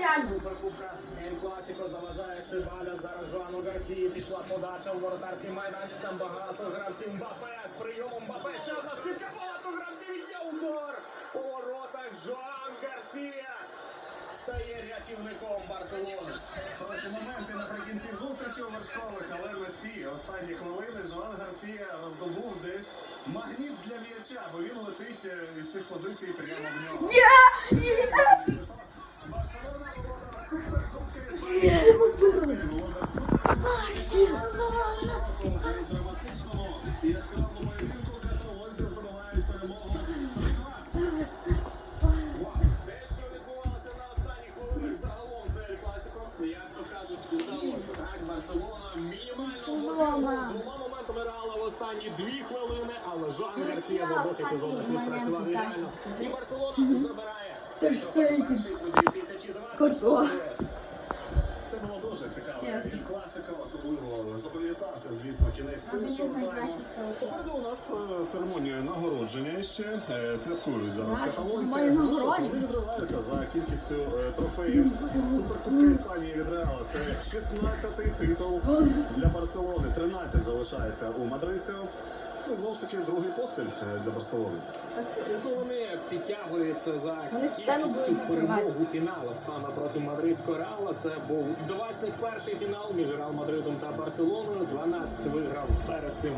реально. Суперкубка Ель Класіко заважає Стебаля. Зараз Жоану Гарсії пішла подача у воротарський майданчик. Там багато гравців Мбапе з прийомом Мбапе. Ще одна скидка, багато гравців. Є удар. У воротах Жоан Гарсія стає рятівником Барселони. Хороші моменти наприкінці зустрічі у вершкових, але на ці останні хвилини Жоан Гарсія роздобув десь магніт для м'яча, бо він летить е, із цих позицій прямо в нього. Драматичному і останні дві хвилини, але Жоан Гарсія в обох. І Барселона забирає. Це ж стейки. Перший у 2020 Куртуа. Дуже цікаво. І класика особливо запам'ятався, звісно, кінець першого тайму. Попереду у нас е, церемонія нагородження ще е, святкують зараз каталонці. Вони відриваються за кількістю е, трофеїв. Суперкубка Іспанії від Реала. Це 16-й титул для Барселони. 13 залишається у мадридців. Ну, знову ж таки, другий поспіль е, для Барселони. Ну, Вони підтягуються за Вони перемогу кількістю перемог у фіналах саме проти мадридського реала. Це був 21-й фінал між Реал Мадридом та Барселоною. 12 виграв перед цим